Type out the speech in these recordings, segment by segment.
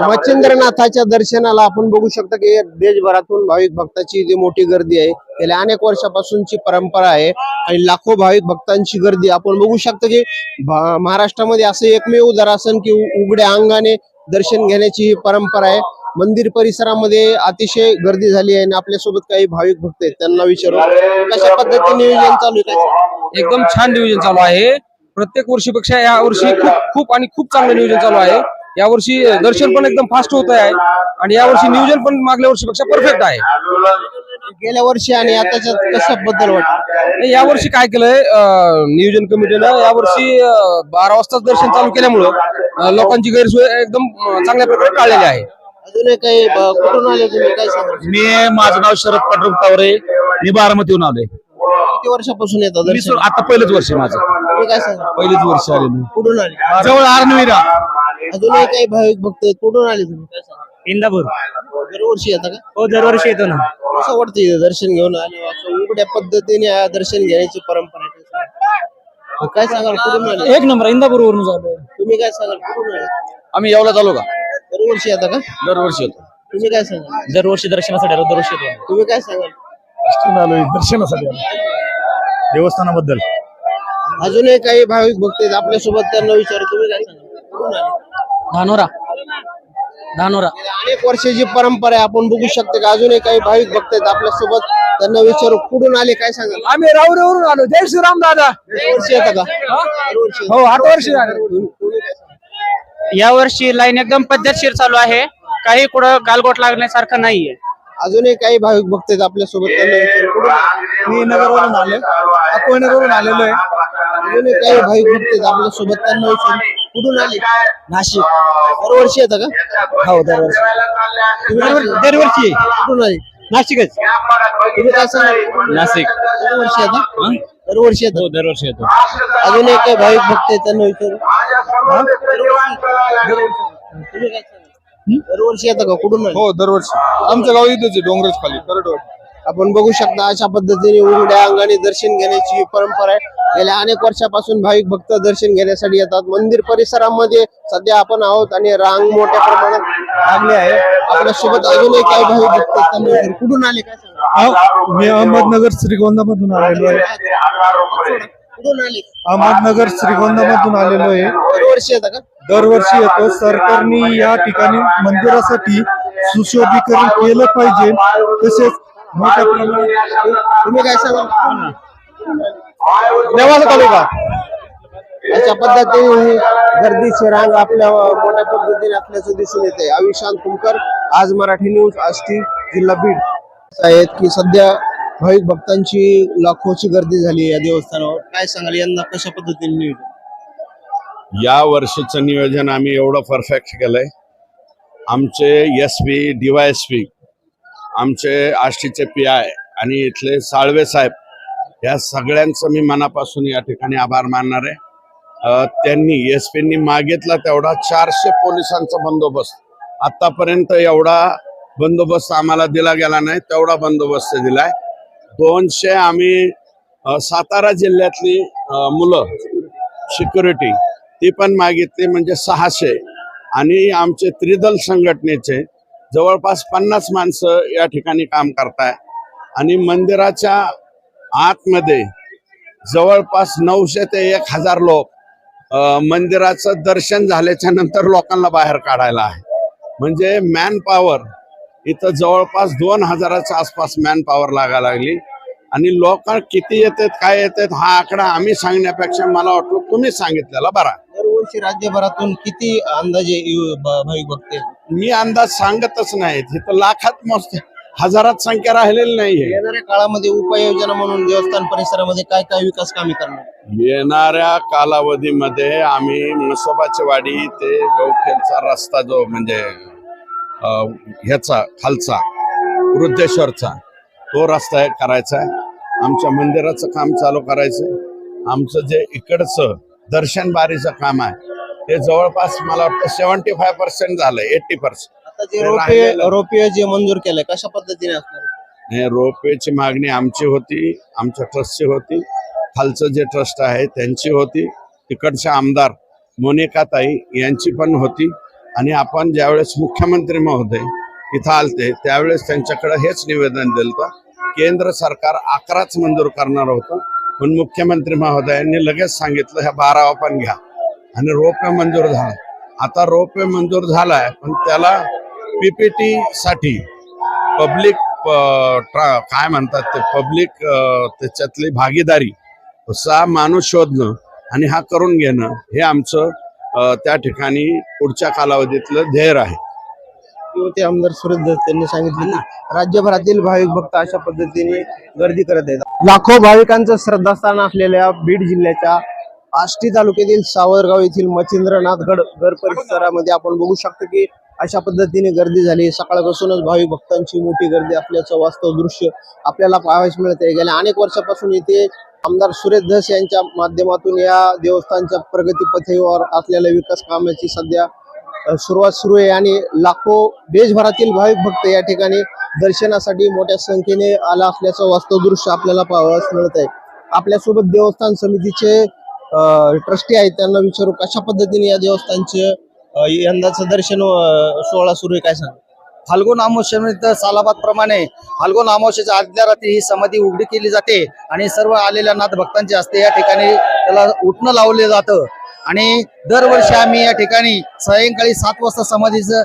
मच्छिंद्रनाथाच्या दर्शनाला आपण बघू शकता की देशभरातून भाविक भक्ताची जी मोठी गर्दी आहे. गेल्या अनेक वर्षापासूनची परंपरा आहे आणि लाखो भाविक भक्तांची गर्दी. आपण बघू शकता की महाराष्ट्रामध्ये असं एकमेव उदाहरण की उघड्या अंगाने दर्शन घेण्याची ही परंपरा आहे. मंदिर परिसरामध्ये अतिशय गर्दी झाली आहे आणि आपल्यासोबत काही भाविक भक्त आहेत त्यांना विचारू. कशा पद्धतीने नियोजन चालू आहे? एकदम छान नियोजन चालू आहे. प्रत्येक वर्षीपेक्षा या वर्षी खूप खूप आणि खूप चांगलं नियोजन चालू आहे. या वर्षी दर्शन पण एकदम फास्ट होत आहे आणि या वर्षी नियोजन पण मागल्या वर्षीपेक्षा परफेक्ट आहे. गेल्या वर्षी आणि आताच्या कशा बद्दल वाटतं आणि या वर्षी काय केलंय नियोजन कमिटीनं या वर्षी अं, बारा वाजता दर्शन चालू केल्यामुळं लोकांची गैरसोय एकदम चांगल्या प्रकारे टाळलेली आहे. अजूनही काही कुठून आले तुम्ही? काय सांगा मी माझं नाव शरद पांडुरंग तावरे मी बारामतीहून आलोय. किती वर्षापासून येतात मी सो- आता पहिलंच वर्ष आहे माझं. काय सांगा? पहिलेच वर्ष आले मी. कुठून आले? जवळ आर्नवीरा अजूनही काही भाविक भक्त आहेत. कुठून आले तुम्ही? काय सांगा? इंदापूर. दरवर्षी येता का? हो दरवर्षी येतो ना. कसं वाटतं इथं दर्शन घेऊन आले असं उघड्या पद्धतीने आ- दर्शन घेण्याची परंपरा आहे. काय सांगाल? काय सांगाल कुठून आले? एक नंबर इंदापूर वरून झालो तुम्ही काय सांगाल? कुठून आले? आम्ही येवला चालू का दरवर्षी येता का? दरवर्षी येतो. तुम्ही काय सांगाल? दरवर्षी दर्शनासाठी आलो दरवर्षी येतो. तुम्ही काय सांगाल? आलोय दर्शनासाठी देवस्थानाबद्दल? अजूनही काही भाविक भक्त आहेत आपल्यासोबत त्यांना विचारू. तुम्ही काय सांगाल कुठून आले? धानोरा. धानोरा. गेल्या अनेक वर्षाची परंपरा आहे आपण बघू शकतो का अजूनही काही भाविक भक्त आहेत आपल्यासोबत त्यांना विचारू. कुठून आले काय सांगाल आम्ही राऊरीवरून आलो. जय श्रीराम दादा. दरवर्षी येता का? दरवर्षी येता. हो आठ वर्ष झाले. तुम्ही काय सांगाल? या वर्षी लाईन एकदम पद्धतशीर चालू आहे. काही कुठं गालगोट लागण्यासारखं नाहीये. अजूनही काही भाविक भक्त आहेत आपल्यासोबत. त्यांना विचारू कुठून? आले? मी नगरवरून आलो. अकोणवरून आलेलो आहे. अजूनही काही भाविक भक्त आहेत आपल्यासोबत. त्यांना विचारू कुठून आले? नाशिक. दरवर्षी येतं का? हो दरवर्षी. दरवर्षी? कुठून आले? नाशिकच. तुम्ही काय सांगाल नाशिक. दरवर्षी येतं? दरवर्षी येतं? हो दरवर्षी येतो. अजूनही काही भाविक भक्त आहेत त्यांना विचारू तुम्ही काय दरवर्षी येतं का? कुठून हो दरवर्षी. आमच्या गाव इथेच आहे डोंगरच खाली करडवाडी आपण बघू शकता अशा पद्धतीने उघड्या अंगाने दर्शन घेण्याची परंपरा आहे. गेल्या अनेक वर्षापासून भाविक भक्त दर्शन घेण्यासाठी येतात. मंदिर परिसरामध्ये सध्या आपण आहोत आणि रांग मोठ्या प्रमाणात लागली आहे. आपल्यासोबत अजूनही काही भाविक भक्त. कुठून आले? काय सांगा मी अहमदनगर श्रीगोंदामधून आलेलो आहे. कुठून आले? अहमदनगर श्रीगोंदामधून आलेलो आहे. दरवर्षी येतं का? दरवर्षी येतो. सरकारने या ठिकाणी मंदिरासाठी सुशोभीकरण केलं पाहिजे. तसेच मोठ्या प्रमाणात तुम्ही काय सांगाल नेवासा तालुका. अशा पद्धतीने ही गर्दीची रांग आपल्या मोठ्या पद्धतीने असल्याचं दिसून येते. अविशांत कुमकर आज मराठी न्यूज आष्टी जिल्हा बीड. आहेत की सध्या भाविक भक्तांची लाखोची गर्दी झाली या देवस्थानावर. काय सांगाल? यांना कशा पद्धतीने नियोजन? या वर्षीचं नियोजन आम्ही एवढं परफेक्ट केलंय. आमचे एस पी डीवायएस पी आमचे आष्टीचे पी आय आणि इथले साळवे साहेब या सगळ्यांचं मी मनापासून या ठिकाणी आभार मानणार आहे. त्यांनी एस पीनी मागितला तेवढा चारशे पोलिसांचा बंदोबस्त. आतापर्यंत एवढा बंदोबस्त आम्हाला दिला गेला नाही तेवढा बंदोबस्त दिलाय. दोनशे आम्ही सातारा जिल्ह्यातली मुलं सिक्युरिटी ती पण मागितली म्हणजे सहाशे. आणि आमचे त्रिदल संघटनेचे जवळपास पन्नास माणसं या ठिकाणी काम करताय. आणि मंदिराच्या आतमध्ये जवळपास नऊशे ते एक हजार लोक मंदिराचं दर्शन झाल्याच्यानंतर लोकांना बाहेर काढायला आहे. म्हणजे मॅन पॉवर इथं जवळपास दोन हजाराच्या आसपास मॅन पॉवर लागायला लागली. आणि लोक किती येतात काय येतात हा आकडा आम्ही सांगण्यापेक्षा मला वाटतं तुम्ही सांगितलेला बरा. दरवर्षी राज्यभरातून किती अंदाजे यु- ब- भाविक भक्त आहेत? मी अंदाज सांगतच नाही. तिथं लाखात मस्त हजारात संख्या राहिलेली नाहीये. येणाऱ्या काळामध्ये उपाययोजना म्हणून देवस्थान परिसरामध्ये काय काय विकास कामे करणार? येणाऱ्या कालावधीमध्ये आम्ही मसोबाची वाडी ते गौखेलचा रस्ता जो म्हणजे ह्याचा खालचा वृद्धेश्वरचा तो रस्ता करायचा आहे. आमच्या मंदिराचं काम चालू करायचं आमचं जे इकडचं दर्शन बारीचं काम आहे ते जवळपास मला वाटतं सेव्हन्टी फाय पर्सेंट झालंय एट्टी पर्सेंट. रोपे जे मंजूर केलंय कशा पद्धतीने असणार? हे रोपवेची मागणी आमची होती आमच्या ट्रस्टची होती. खालचं जे ट्रस्ट आहे त्यांची होती. तिकडच्या आमदार मोनिकाताई यांची पण होती. आणि आपण ज्यावेळेस मुख्यमंत्री महोदय इथं आलते त्यावेळेस त्यांच्याकडे हेच निवेदन दिलं होतं. केंद्र सरकार अकराच मंजूर करणार होतं पण मुख्यमंत्री महोदयांनी लगेच सांगितलं ह्या बारावा पण घ्या आणि रोपे मंजूर झाला आता रोपे मंजूर झालाय पण त्याला पीपीटी साठी पब्लिक काय म्हणतात ते पब्लिक त्याच्यातली भागीदारी असा माणूस शोधणं आणि हा करून घेणं हे आमचं त्या ठिकाणी पुढच्या कालावधीतलं ध्येय आहे. ते आमदार सुरेश दत्त त्यांनी सांगितले ना राज्यभरातील भाविक भक्त अशा पद्धतीने गर्दी करत आहेत. लाखो भाविकांचं श्रद्धास्थान असलेल्या बीड जिल्ह्याच्या आष्टी तालुक्यातील सावरगाव येथील मच्छिंद्रनाथगड गड परिसरामध्ये आपण बघू शकतो की अशा पद्धतीने गर्दी झाली. सकाळपासूनच भाविक भक्तांची मोठी गर्दी असल्याचं वास्तव दृश्य आपल्याला पाहावयास आहे गेल्या अनेक वर्षापासून इथे आमदार सुरेश धस यांच्या माध्यमातून या देवस्थानच्या प्रगतीपथेवर असलेल्या विकास कामाची सध्या सुरुवात सुरू आहे आणि लाखो देशभरातील भाविक भक्त या ठिकाणी दर्शनासाठी मोठ्या संख्येने आला असल्याचं वास्तव दृश्य आपल्याला पाहावयास मिळत आहे. आपल्यासोबत देवस्थान समितीचे ट्रस्टी आहेत. त्यांना विचारू कशा पद्धतीने या देवस्थानचे यंदाचं दर्शन सोहळा सुरू आहे काय सांग फाल्गुन अमावस्येनिमित्त सालाबादप्रमाणे फाल्गुन अमावस्येच्या आदल्या रात्री ही समाधी उघडी केली जाते आणि सर्व आलेल्या नाथ भक्तांचे हस्ते या ठिकाणी त्याला उठणं लावले जातं. आणि दरवर्षी आम्ही या ठिकाणी सायंकाळी सात वाजता समाधीचं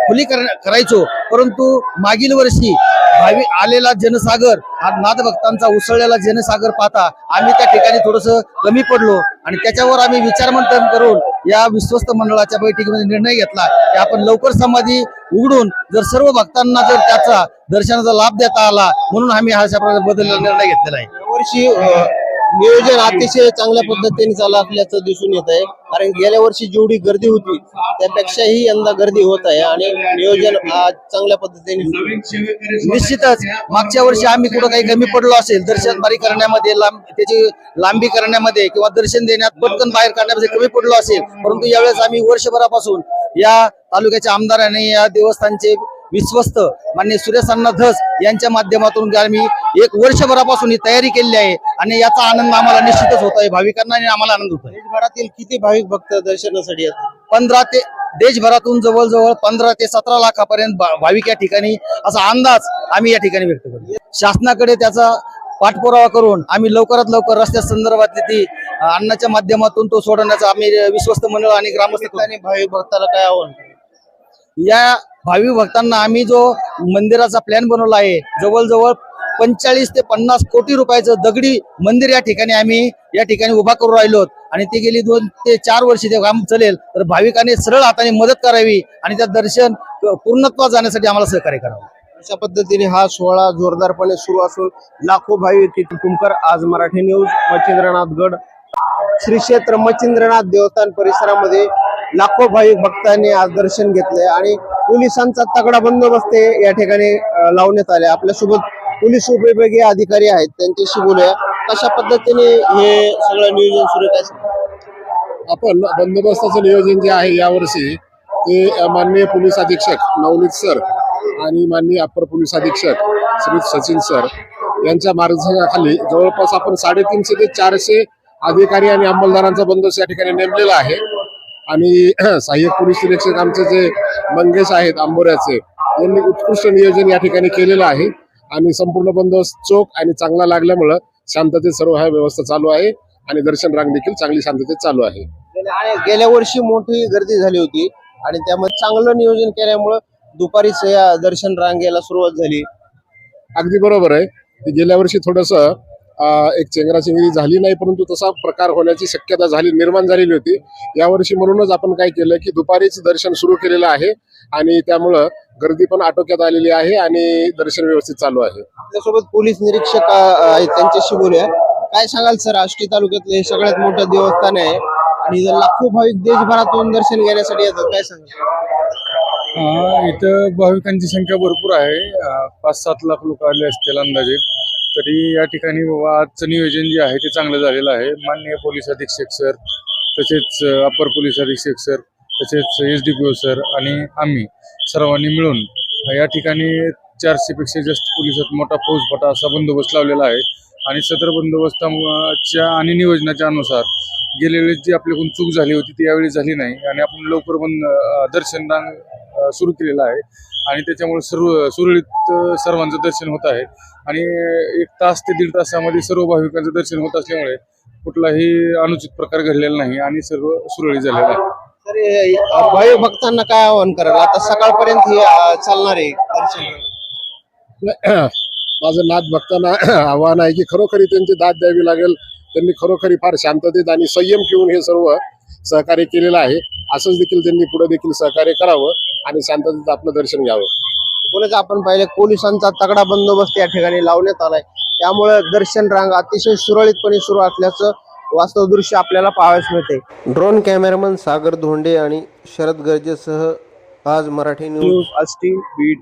खुली कर- करायचो. परंतु मागील वर्षी भावी आलेला जनसागर हा नाथभक्तांचा उसळलेला जनसागर पाहता आम्ही त्या ठिकाणी थोडस कमी पडलो. आणि त्याच्यावर आम्ही विचारमंथन करून या विश्वस्त मंडळाच्या बैठकीमध्ये निर्णय घेतला की आपण लवकर समाधी उघडून जर सर्व भक्तांना जर त्याचा दर्शनाचा लाभ देता आला म्हणून आम्ही हा अशा प्रकारे बदललेला निर्णय घेतलेला आहे. यावर्षी नियोजन अतिशय चांगल्या पद्धतीने चालू असल्याचं दिसून येत आहे. कारण गेल्या वर्षी जेवढी गर्दी होती त्यापेक्षाही यंदा गर्दी होत आहे आणि नियोजन चांगल्या पद्धतीने निश्चितच मागच्या वर्षी आम्ही कुठं काही कमी पडलो असेल दर्शन बारी करण्यामध्ये त्याची लांबी करण्यामध्ये किंवा दर्शन देण्यात पटकन बाहेर काढण्यामध्ये कमी पडलो असेल परंतु यावेळेस आम्ही वर्षभरापासून या तालुक्याच्या आमदारांनी या देवस्थानचे विश्वस्त मान्य सुरेश अण्णा धस यांच्या माध्यमातून आम्ही एक वर्षभरापासून ही तयारी केलेली आहे आणि याचा आनंद आम्हाला निश्चितच होत आहे. भाविकांना आणि आम्हाला आनंद होत देशभरातील किती भाविक भक्त दर्शनासाठी येतात? पंधरा ते देशभरातून जवळजवळ पंधरा ते सतरा लाखापर्यंत भाविक या ठिकाणी असा अंदाज आम्ही या ठिकाणी व्यक्त करतो. शासनाकडे त्याचा पाठपुरावा करून आम्ही लवकरात लवकर रस्त्या संदर्भातली ती अन्नाच्या माध्यमातून तो सोडवण्याचा आम्ही विश्वस्त मंडळ आणि ग्रामस्थ भक्ताला काय आव्हान? या भाविक भक्तांना आम्ही जो मंदिराचा प्लॅन बनवला आहे जवळजवळ पंचाळीस ते पन्नास कोटी रुपयाचं दगडी मंदिर या ठिकाणी आम्ही या ठिकाणी उभा करू राहिलो आणि ते गेली दोन ते चार वर्षी ते काम चालेल तर भाविकांनी सरळ हाताने मदत करावी आणि त्या दर्शन पूर्णत्वा जाण्यासाठी आम्हाला सहकार्य करावं. अशा पद्धतीने हा सोहळा जोरदारपणे सुरू असून लाखो भाविक इथे कुंभकर आज मराठी न्यूज मच्छिंद्रनाथ गड श्री क्षेत्र मच्छिंद्रनाथ देवस्थान परिसरामध्ये लाखो भाविक भक्तांनी आज दर्शन घेतले आणि पोलिसांचा तगडा बंदोबस्त या ठिकाणी लावण्यात आले आपल्यासोबत पोलीस उपविभागीय अधिकारी आहेत त्यांच्याशी बोलूया. कशा पद्धतीने हे सगळं नियोजन सुरू आहे? आपण बंदोबस्ताचं नियोजन जे आहे यावर्षी ते माननीय पोलीस अधीक्षक नवनीत सर आणि माननीय अप्पर पोलीस अधीक्षक श्री सचिन सर यांच्या मार्गदर्शनाखाली जवळपास आपण साडेतीनशे ते चारशे अधिकारी आणि अंमलदारांचा बंदोबस्त या ठिकाणी नेमलेला आहे. आणि सहाय्यक पोलीस निरीक्षक आमचे जे मंगेश आहेत आंबोऱ्याचे यांनी उत्कृष्ट नियोजन या ठिकाणी केलेलं आहे. आणि संपूर्ण बंदोबस्त चोख आणि चांगला लागल्यामुळं शांततेत सर्व हा व्यवस्था चालू आहे आणि दर्शन रांग देखील चांगली शांततेत चालू आहे. गेल्या- वर्षी मोठी गर्दी झाली होती आणि त्यामध्ये चांगलं नियोजन केल्यामुळं दुपारीच या दर्शन रांगेला सुरुवात झाली. अगदी बरोबर आहे. की गेल्या वर्षी थोडस एक चेंगराचेंगरी झाली नाही परंतु तसा प्रकार होण्याची शक्यता झाली निर्माण झालेली होती. यावर्षी म्हणूनच आपण काय केलं की दुपारीच दर्शन सुरू केलेलं आहे आणि त्यामुळं गर्दी पण आटोक्यात आलेली आहे आणि दर्शन व्यवस्थित चालू आहे. आपल्यासोबत पोलीस निरीक्षक आहेत त्यांच्याशी बोलूया. काय सांगाल सर आष्टी तालुक्यातलं हे सगळ्यात मोठं देवस्थान आहे आणि लाखो भाविक देशभरातून दर्शन घेण्यासाठी येतात काय सांगाल? इथं भाविकांची संख्या भरपूर आहे. पाच सात लाख लोक आले असतील अंदाजे. तरी या ठिकाणी बाबा आजचं नियोजन जे आहे ते चांगलं झालेलं आहे. माननीय पोलीस अधीक्षक सर तसेच अप्पर पोलीस अधीक्षक सर तसेच S D P O sir आणि आम्ही सर्वांनी मिळून या ठिकाणी चारशे पेक्षा जास्त पोलिसात मोठा फौजफाटा असा बंदोबस्त लावलेला आहे. आणि सदर बंदोबस्ताच्या आणि नियोजनाच्या अनुसार गेल्या जी आपल्याकडून चूक झाली होती ती यावेळी झाली नाही. आणि आपण लवकर बंद दर्शन रांग सुरू केलेलं आहे. आणि त्याच्यामुळे सर्व सुरळीत सर्वांचं दर्शन होत आहे. आणि एक तास ते दीड तासामध्ये सर्व भाविकांचं दर्शन होत असल्यामुळे कुठलाही अनुचित प्रकार घडलेला नाही आणि सर्व सुरळीत झालेलं आहे. भाविक भक्तांना काय आवाहन कराल? आता सकाळपर्यंत हे चालणार आहे दर्शन. माझं नाथ भक्तांना आव्हान आहे की खरोखरी त्यांची दाद द्यावी लागेल. त्यांनी खरोखरी फार शांततेत आणि संयम ठेवून हे सर्व सहकार्य केलेलं आहे. असंच देखील त्यांनी पुढे देखील सहकार्य करावं आणि शांततेत आपलं दर्शन घ्यावं. पुणेच आपण पाहिले पोलिसांचा तगडा बंदोबस्त या ठिकाणी लावण्यात आलाय. त्यामुळे दर्शन रांग अतिशय सुरळीतपणे सुरू असल्याचं वास्तव दृश्य आपल्याला पाहावयास मिळते ड्रोन कॅमेरामन सागर धोंडे आणि शरद गर्जेसह आज मराठी न्यूज. आष्टी बीड.